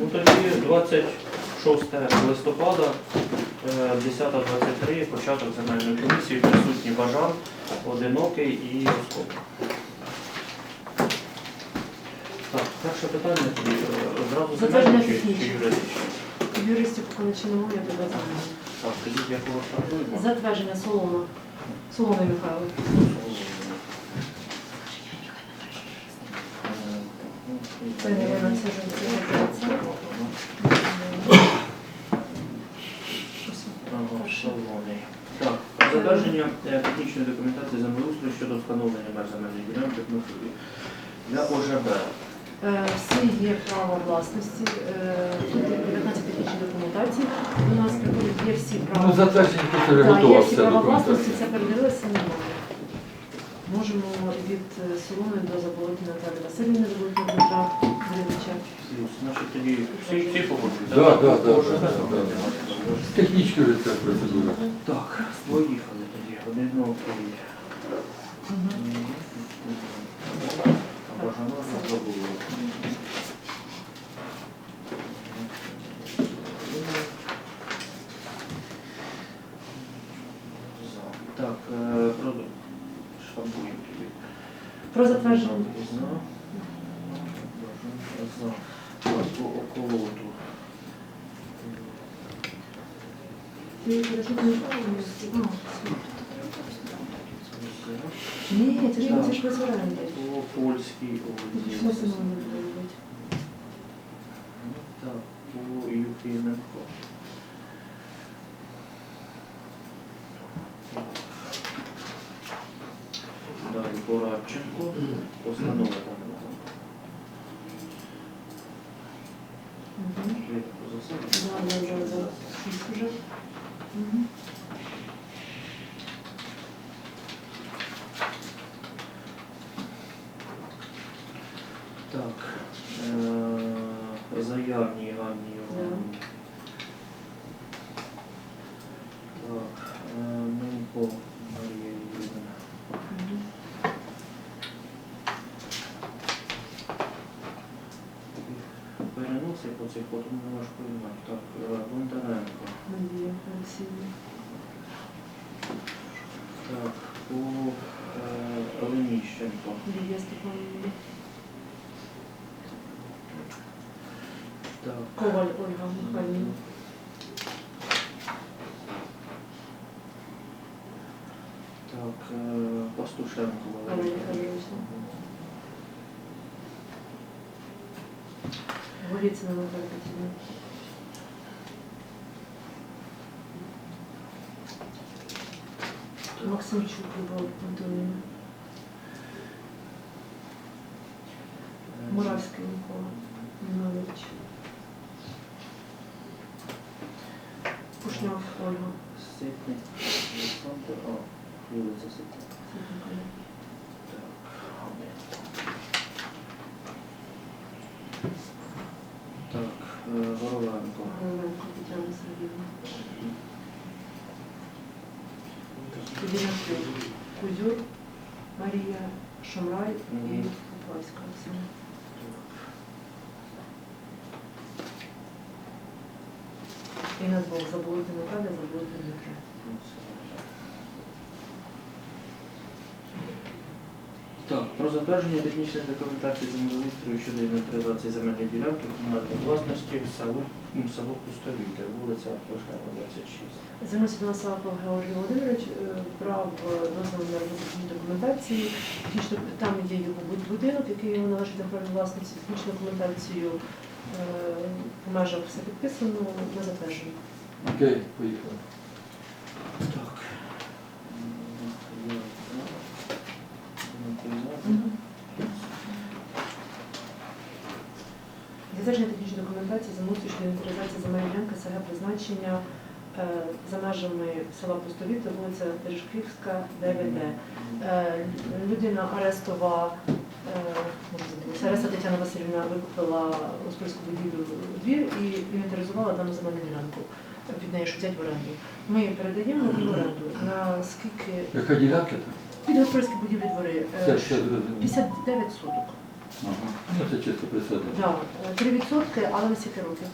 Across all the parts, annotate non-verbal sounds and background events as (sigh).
Ну тоді 26 листопада, е, 10.23, початок земельної комісії, присутні Бажан, Одинокий і Оскоп. Так, перше питання тоді е, Затвердження земельне чи, чи юридичне? Юристів ще я тебе знаю. Так, якого штату? Затвердження Солома. Соломи Михайло. Це не вона, це ж це. Ага, шановний. Так, затвердження е, технічної документації землеустрою щодо встановлення меж земельної ділянки для ОЖБ. Е, Всі є право власності. Е, Тут 19 технічних документацій. У нас приходять є всі права. Ну, затвердження вже Так, готова є всі вся права власності, це передивилися немає. Можемо від е, Соломи до Заболоті Наталі Васильівни, Заболоті Дмитра Григорича. Значить, тоді всі, всі погоджують. Да, да, да, ОЖБ да, да, зробити. Технічна вже ця процедура. Так, поїхали тоді. Один. Бажано забули. Так, е, про штампуємо тоді. Про затвердження. За. Околоту. За. Ні, це ж це ж визволяє. По польській Що це має бути? Так, по Юфіменко. По Постанова Коваль Ольга Михайлівна. так, е, Пастушенко Валерій Валерій. Федорович. Голіцина Наталя Петрівна. Максимчук Любов Антонівна. Е, Муравський Микола Так, е, Гороленко. Горовенко Тетяна Сергіївна. Кузьминський. Кузюр, Марія Шамрай і Оксана. І на двох забудьте Наталя, забудьте Дмитра. Так, про затвердження технічної документації землеустрою щодо інвентаризації земельної ділянки комунальної власності в село, ну, село Пустовіте, вулиця Пошкова, 26. Звернувся до нас Аваков Георгій Володимирович, е, брав е, дозвіл на розробку документації. Технічно там є його буд- будинок, який йому належить на праві власності. Технічну документацію е, по межах все підписано, на затвердження. Окей, поїхали. Так. Затвердження документації за щодо інвентаризації земельної ділянки СГ призначення е, за межами села Пустовіта, вулиця Бережківська, 9Д. Е, Людина Арестова, е, можу Тетяна Васильівна викупила господарську будівлю двір і інвентаризувала дану земельну ділянку під неї, взять в оренду. Ми її передаємо в оренду. Наскільки Яка ділянка під господарські будівлі двори? е, Це ще зрозуміло. 59 соток. Ага. Ну це чисто. Да, е, 3%, але на скільки років?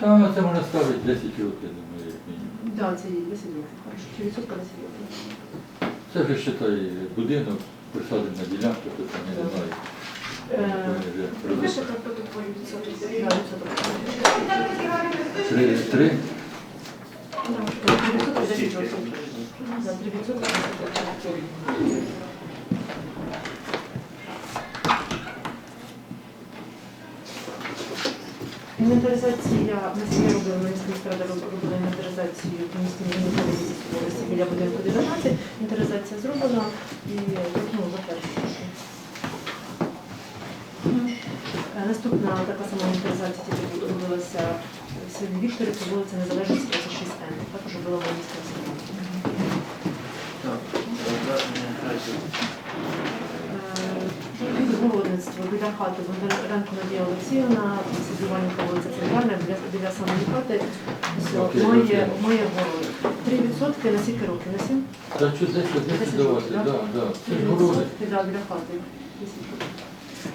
Та це можна ставити 10 років, я думаю, як мінімум. Да, це є 10 років. Хорошо, 3% на 10 років. Це вже считай будинок, присадимо на ділянку, то там я не знаю. Е, протоколі відсоток. Три, три. Да, 3% 10 років. 3% 10 років. Інвентаризація, ми сьогодні робили, з міськради робили інвентаризацію в місті Міжнародної біля будинку 19. Інвентаризація зроблена і ну, затверджена. Е, Наступна така сама інвентаризація тільки робилася в селі Вікторі, це вулиця Незалежності 36Н. Також була в місті. Так, Відгородництво біля хати Бондаренко Надія Олексіївна, Сидіванівка вулиця Центральна, біля, самої хати. Має город. 3% на скільки років? На 7? Та що 10, 10 давати, да? так. Це ж 3% да, біля хати. 10 років.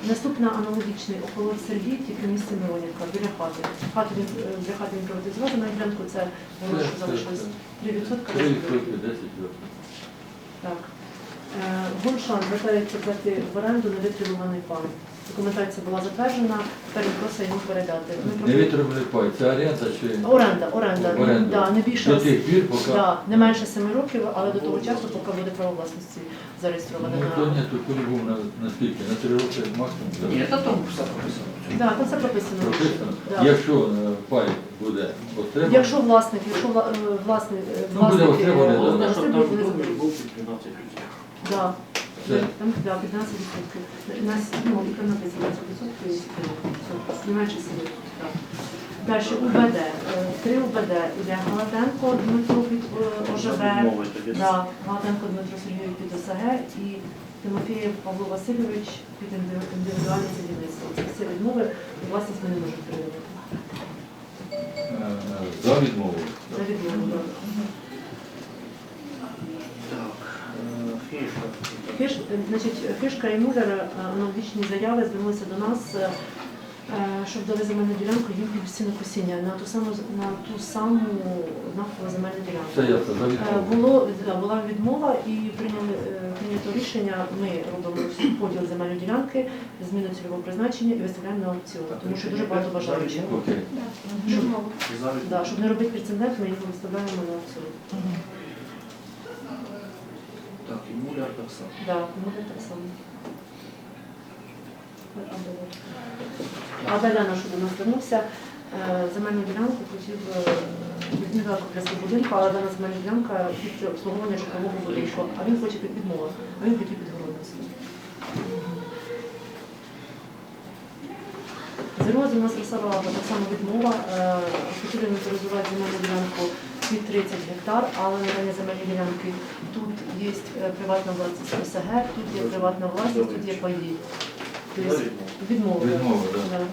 Наступна аналогічний околот Сергій, тільки в місті Миронівка, біля хати. Хату він, е, біля хати він приватизував на ділянку, це воно, що залишилось. 3% на 3 10 років. років, 10 років. Так. Е, Гульшан звертається взяти в оренду невитребуваний пан. Документація була затверджена, тепер він просить йому передати. Ми Не пропонуємо- пай, це оренда чи Оренда, оренда. оренда? Да, не більше До тих пір, поки... да, не менше 7 років, але до того часу, поки буде право власності зареєстроване Ну, то ні, тут по-любому на, на скільки? На 3 роки максимум. да? Ні, та там все прописано. Да, там все прописано. Прописано. Да. Якщо е, пай буде отриманий, Якщо власник, якщо вла- е, власник, е, Ну, буде власник, отриманий, е, да. Головне, щоб там власник буде договір був під 12%. Да. Все. Там да, 15%. У нас ну, і там написано 20% і все. Не менше 7 так. Далі УБД. Е, Три УБД. Іде Галатенко, Дмитро під е, Мови да, Галатенко Дмитро Сергійович під ОСГ і Тимофєєв Павло Васильович під індиві- індивідуальне садівництво. Це всі відмови, і власність ми не можемо передати. е, за відмову. За відмову. да. Так, е, фішка. Фіш, значить, Фішка і Муллер е, аналогічні заяви звернулися до нас, е, е, щоб дали земельну ділянку їм під постійне косіння на ту саму на ту саму однакову земельну ділянку. Це ясно, за Е. Було да, була відмова і прийняли прийнято рішення. Ми робимо поділ земельної ділянки, зміну цільового призначення і виставляємо на аукціон, тому що дуже багато бажаючих. Зараз Да, щоб не робити прецедент, ми його виставляємо на аукціон. Так, муляр так само. Да, може так само. А Даляна, що до нас звернувся, е, земельну ділянку хотів е, відмінила для будинку, але дана земельна ділянка під обслуговування житлового будинку, а він хоче під відмову, а він хотів під городництво. Зерозі у нас висувала так само відмова. е, Хотіли інвентаризувати земельну ділянку під 30 гектар, але надання земельної ділянки тут є е, приватна власність ОСГ, тут є приватна власність, тут є паї. Тобто відмова. Відмова, да. Да.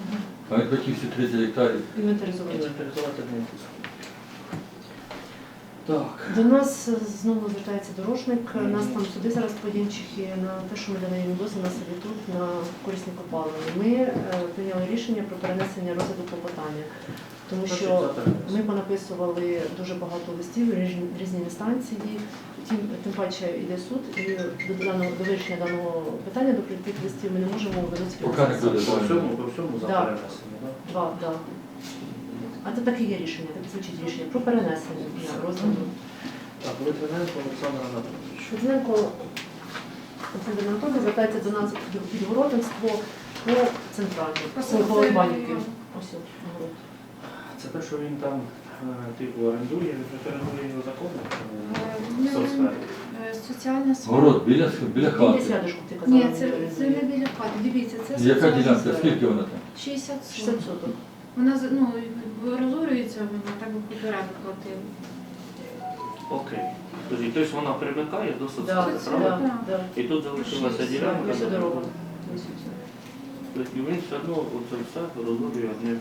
А він хотів всі 30 гектарів. Інвентаризувати. Інвентаризувати. Так. До нас е, знову звертається дорожник. Мгм. Нас там суди зараз подінчихи на те, що ми даємо дозвіл на сервітут на корисні копалини. Ми е, прийняли рішення про перенесення розгляду клопотання, тому що ми понаписували дуже багато листів різні, різні інстанції. Тим, тим паче йде суд, і до даного до вирішення даного питання до тих листів ми не можемо виносити. Поки не буде По всьому, по всьому за Да. перенесення, так? Два, да. А це таке є рішення, так звучить рішення про перенесення дня розгляду. Так, Литвиненко Олександр Анатолійович. Шевченко Олександр Анатолій звертається до нас під підгородництво по центральній, по, по Іванівці. Ось о. Це те, що він там типу орендує, він орендує його законно Е, в ну, е, Соціальна сфера. Город біля, біля десь хати. ти казала. Ні, це, це не біля хати. Дивіться, це Яка соціальна ділянка? сфера. Скільки вона там? 60 60 соток. соток. Вона з- ну, розорюється, вона так би попереду платила. Окей. Тоді, тобто вона примикає до Да, правда? да, да. І тут залишилася Ось ділянка. Ось дорога. Ось. Тобто і він все одно оце все розорює одним.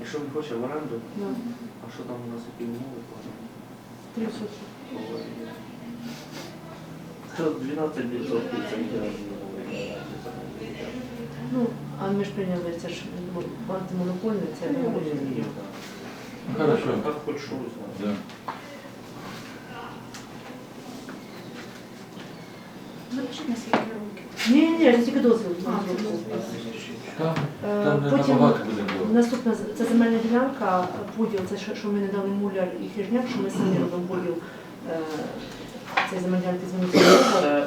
Якщо він хоче в оренду, Да. а що там у нас які умови? 300. Що 12 відсотків це ідеально. Ну, а ми ж прийняли це ж ну, антимонопольне, це Ні, не ні, ні. Хорошо. Так хоч щось. ну. Да. Напишіть на скільки це тільки дозвіл. Там, Е, там не Потім набагато буде довго. наступна це земельна ділянка, е, поділ, це що- що ми не дали муляр і хижняк, що ми самі робимо поділ. е, Цей земельна ділянки змінити. Це е,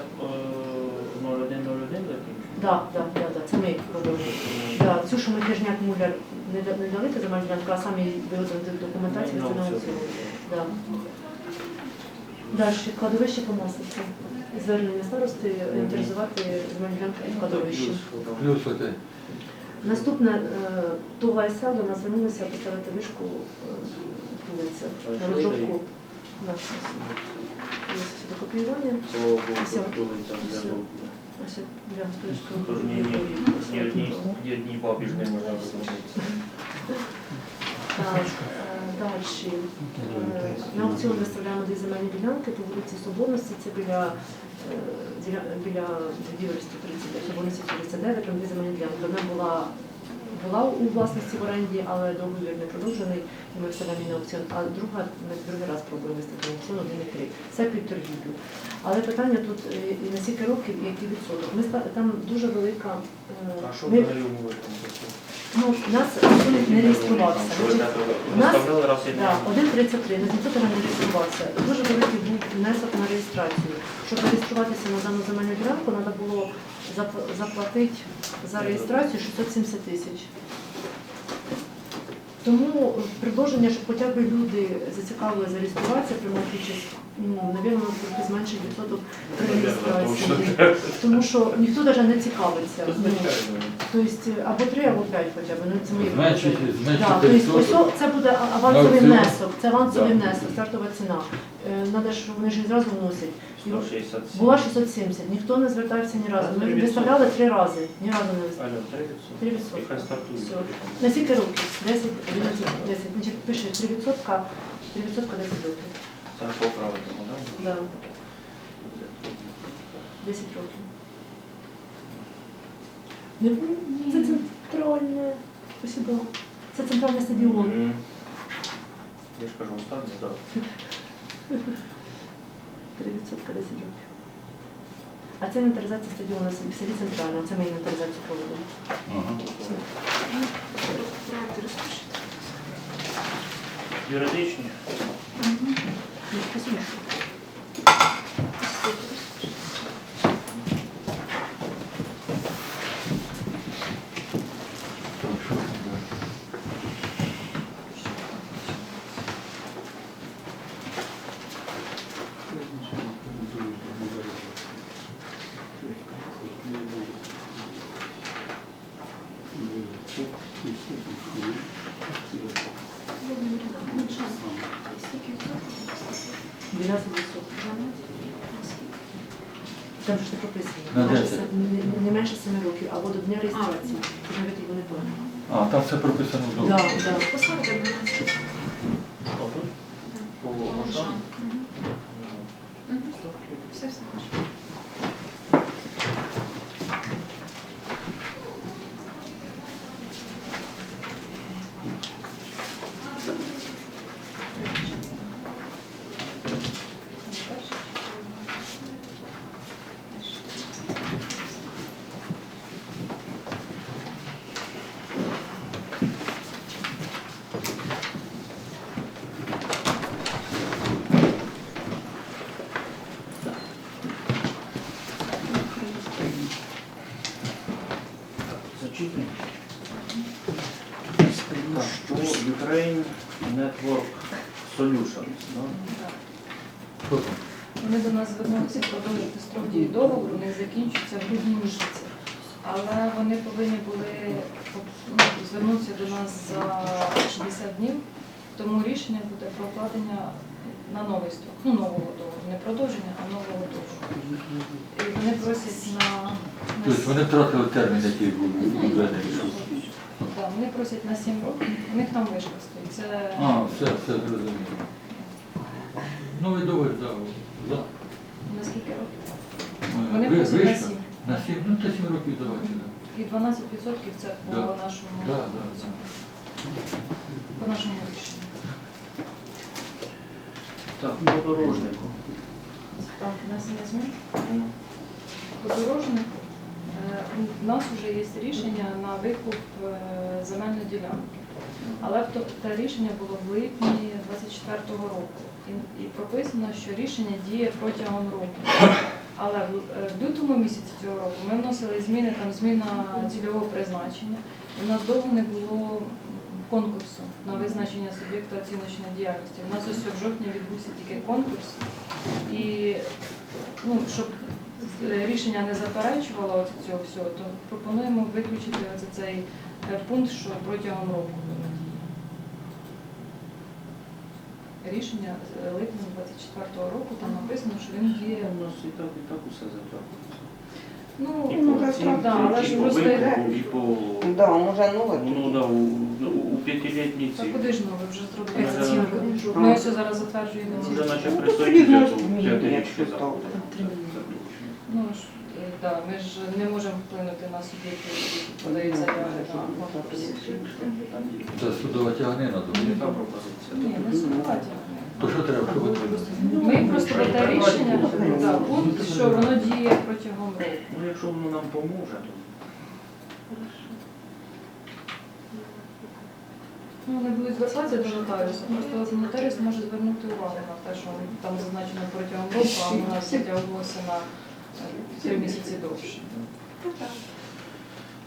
0101 закінчується? Так, так, так, так, це ми робимо. Да, цю, що ми хижняк муляр не, да- не дали, це земельна ділянка, а самі виготовили документацію, це на аукціон. Да. Далі, кладовище по масиці. Звернення старости інвентаризувати земельну ділянку і кладовище. Плюс оте. Наступне, е, ТОВА СЛ до нас звернулися поставити вишку е, вулиця на розробку. Да. Є копіювання. Все. Все. Ось для господарського Тож ні, ні, ні одній, бабі ж не можна зробити. Далі. На аукціон виставляємо дві земельні ділянки по вулиці Соборності, це біля, е, біля будівель 139, Соборності 39, там дві земельні ділянки. Одна була, була у власності в оренді, але договір не продовжений, і ми її на аукціон. А друга, ми другий раз пробуємо виставити на аукціон 1,3. Це під торгівлю. Але питання тут, е, і на скільки років і який відсоток. Ми, там дуже велика... е, А що ми- взагалі умови там ну, у нас рахунок не реєструвався. Нас- і Так, 1,33, на ніхто не реєструвався. Дуже великий був внесок на реєстрацію. Щоб реєструватися на дану земельну ділянку, треба було зап- заплатити за реєстрацію 670 тисяч. Тому предложення, щоб хоча б люди зацікавили зареєструватися, приймати участь, ну, навірно, трохи зменшить відсоток реєстрації. Тому що ніхто навіть не цікавиться. Ну, звичайно. Тобто або три, або п'ять хоча б. Ну, це мої Зменшити, пропозиції. зменшити Да, тобто ось відсоток. о- це буде авансовий На внесок, це авансовий Да. внесок, стартова ціна. Треба, щоб вони ж відразу вносять. І 167. Була 670, ніхто не звертався ні разу. Ми три виставляли три рази, ні разу не виставляли. Алло, 3 відсотки. Три відсотки. І стартує. Все. На скільки років? 10, 11, 10. Значить, пише 3 відсотка, 3 відсотка 10 років. Це по правильному, так? Да. 10 років. Не, це центральне. Спасибо. Це центральний стадіон. Мгм. Я ж кажу, останнє, так. 3 відсотка 10 років. А це інвентаризація стадіону в селі Центральна. Це ми інвентаризацію проводимо. Юридичні. Ну, спасибо. Так, що там далі? Ну, час. Скільки відсотків? 12 відсотків. 12? Там ж не прописано. На Менше 10. се- не- менше 7 років, або до дня реєстрації. Навіть його не. А, там все прописано в договорі. да. Поставте 12. Отут? По Мгм. Мошану? Мгм. Мгм. Все, все хорошо. Зачитую. Так, по Ukraine Network Solutions. да? Вони до нас звернулися продовжити строк дії договору, не закінчується в грудні місяці. Але вони повинні були ну, звернутися до нас за 60 днів, тому рішення буде про укладення на новий строк, ну нового договору, не продовження, а нового договору. І вони просять на, на Тобто вони втратили термін, який був введений. Да, вони просять на 7 років. У них там вишка стоїть. Це А, все, все зрозуміло. Новий договір, так. Да. на скільки років? Вони Ви- просять на вийшло? 7. На сім, ну то сім років давайте. да. І 12% це по Да. нашому Да, да. цьому. по нашому рішенню. Так, по дорожнику. Там внесення змін. Ну, Подорожнику. Е, У нас вже є рішення на викуп е, земельної ділянки. Але те рішення було в липні 24-го року. І, прописано, що рішення діє протягом року. Але в, е, лютому місяці цього року ми вносили зміни, там зміна цільового призначення. У нас довго не було конкурсу на визначення суб'єкта оціночної діяльності. У нас ось в жовтні відбувся тільки конкурс. І ну, щоб е, рішення не заперечувало от цього всього, то пропонуємо виключити оце цей е, пункт, що протягом року. Рішення з липня 24-го року там написано, що він Є діє. у нас і так, і так усе затягується. Ну, І Ну, по так, але ж і по просто викупу, і по... Да, може нове. Ну, да, у, ну, у п'ятилітній та ці. куди ж нове вже зробили Вже- оцінку. Ми ось зараз затверджуємо Вже наче Ну, то присутні тоді для нас того змінює, п'ятирічки якщо заходить. так. Ну ж, е, да, ми ж не можемо вплинути на суб'єктів, які подають заяви на конкурс. Це судова тяганина думаю. Яка пропозиція? Ні, не судувати. То що треба, щоб отримати? Ми просто те рішення, да, пункт, що воно діє протягом року. Ну, якщо воно нам поможе, то Ну, вони будуть звертатися до нотаріуса. Просто нотаріус може звернути увагу на те, що там зазначено протягом року, а у нас (laughs) затягувалося на три місяці довше.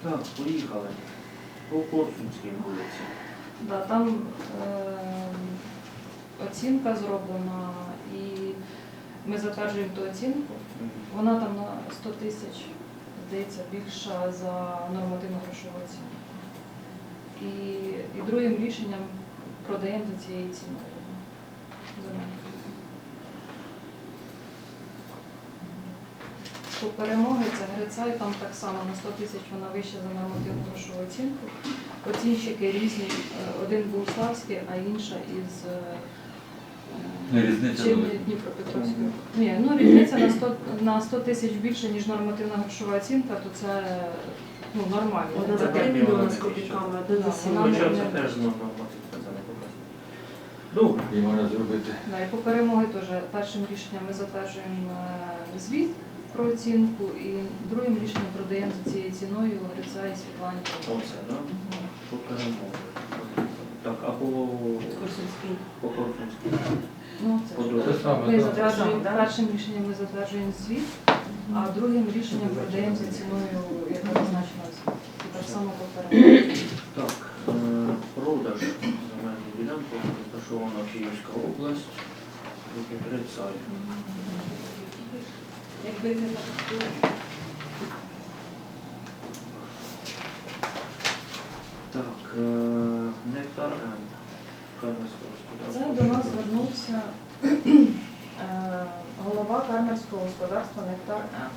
так, поїхали. По Корсунській вулиці. Да, там е, оцінка зроблена і ми затверджуємо ту оцінку. Вона там на 100 тисяч, здається, більша за нормативну грошову оцінку. І, і другим рішенням продаємо за цією ціною. земельну. По перемоги це Грицай, там так само на 100 тисяч вона вища за нормативну грошову оцінку. Оцінщики різні, е, один був Славський, а інша із е, велика. Дніпропетровської. Ні, ну різниця на 100, на 100 тисяч більше, ніж нормативна грошова оцінка, то це ну, нормально. Одна за Це 3 мільйони з копійками, один за 7 вона Хоча не- це теж ну. І можна зробити. Да, і по перемоги теж першим рішенням ми затверджуємо е, звіт про оцінку і другим рішенням продаємо за цією ціною Гриця і Світлані. Оце, да? По перемоги. Так, а по, Корсунський. по Корсунській? Ну, це По ж. Те саме, Ми да. затверджуємо Да. першим рішенням ми затверджуємо звіт, а другим рішенням продаємо за ціною, яка зазначена в звіті. І так само по перемоги. Так, е, продаж земельної ділянки розташована Київська область, Грицай. Якби не так. Так, е, Нектар М. Це до нас звернувся е, голова фермерського господарства Нектар М.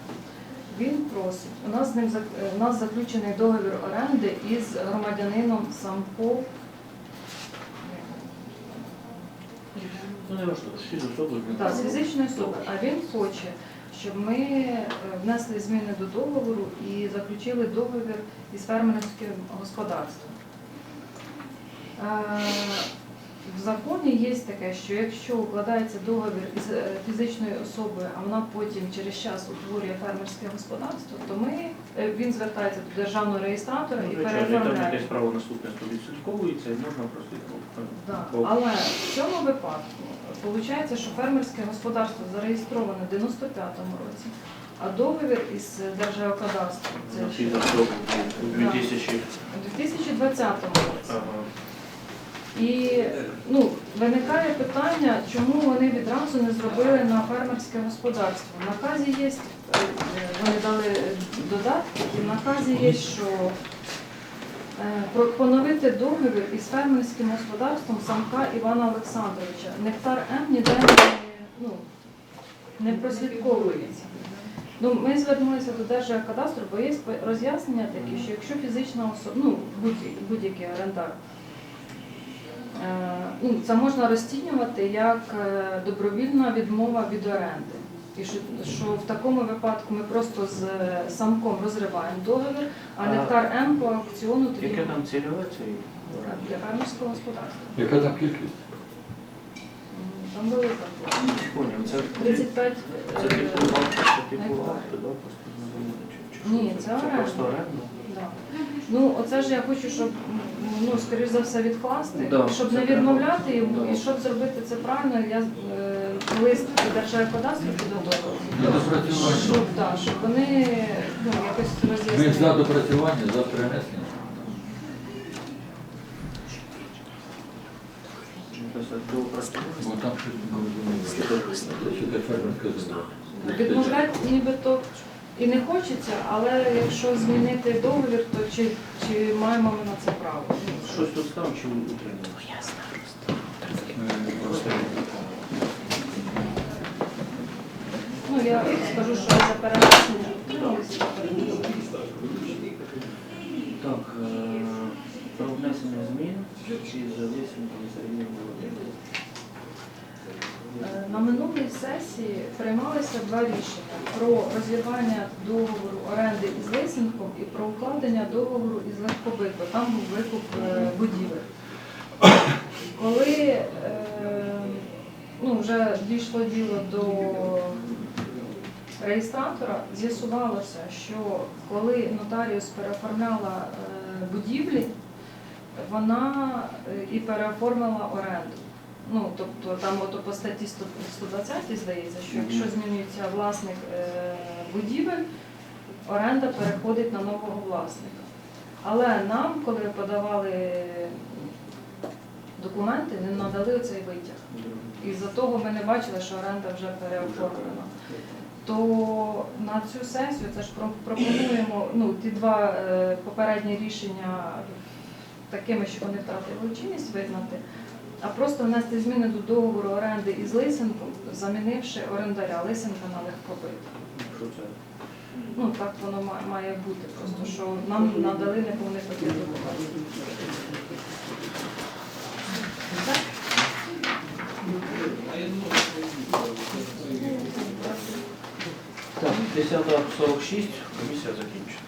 Він просить, у нас з ним зак- у нас заключений договір оренди із громадянином Самков. Ну, не важливо, з особи. Так, з фізичної особи. А він хоче, щоб ми е, внесли зміни до договору і заключили договір із фермерським господарством. В законі є таке, що якщо укладається договір із е, фізичною особою, а вона потім через час утворює фермерське господарство, то ми е, він звертається до державного реєстратора і звичайно, там якесь право наступництва відслідковується і можна прослідковувати. Да. Але в цьому випадку виходить, що фермерське господарство зареєстроване в 95-му році, а договір із Держгеокадастром це ще у 2000. у 2020 році. Ага. І ну, виникає питання, чому вони відразу не зробили на фермерське господарство. В наказі є, е, вони дали додатки, і в наказі є, що е, поновити договір із фермерським господарством Самка Івана Олександровича. Нектар М ніде не, ну, не прослідковується. Ну, ми звернулися до Держгеокадастру, бо є роз'яснення такі, що якщо фізична особа, ну будь- будь-який орендар, е, ну, це можна розцінювати як е, добровільна відмова від оренди. І що, що в такому випадку ми просто з самком розриваємо договір, а А- нектар М по аукціону тоді Яке там цільове цей? для фермерського господарства. Яка там кількість? М, Там велика була. Поняв, це 35 Це е, типу це типу да, просто чи- чи Ні, що це Це оренда. просто оренда? Ну, оце ж я хочу, щоб ну, скоріш за все відкласти, Да, щоб це не треба. відмовляти йому Да. і щоб зробити це правильно, я е, лист до Держгеокадастру підготувала. Для допрацювання. Щоб, да, щоб вони ну, якось Ми за роз'яснили. допрацювання, за перенесення. Опрацювання. Бо там щось не розуміло. Що це фермерська земля. Відмовляти нібито і не хочеться, але якщо змінити договір, то чи, чи маємо ми на це право? Ну, Щось тут став чи утримав? Просто Ну, я скажу, що за перенесення. ну, Так, е, про внесення змін із Лисенком Сергієм Володимиром. Е, На минулій сесії приймалися два рішення про розірвання договору оренди із лисенком і про укладення договору із легкобиту. Там був викуп е, будівель. Коли е, ну, вже дійшло діло до реєстратора, з'ясувалося, що коли нотаріус переоформляла е, будівлі, вона і переоформила оренду. Ну, тобто там ото по статті 120 здається, що якщо змінюється власник е, будівель, оренда переходить на нового власника. Але нам, коли подавали документи, не надали цей витяг. І за того ми не бачили, що оренда вже переоформлена. То на цю сесію це ж пропонуємо ну, ті два е, попередні рішення такими, що вони втратили чинність визнати, а просто внести зміни до договору оренди із Лисенком, замінивши орендаря Лисенка на легкобит. Ну так воно має бути, просто що нам надали неповний пакет документів. Так? Так, 10.46, комісія закінчена.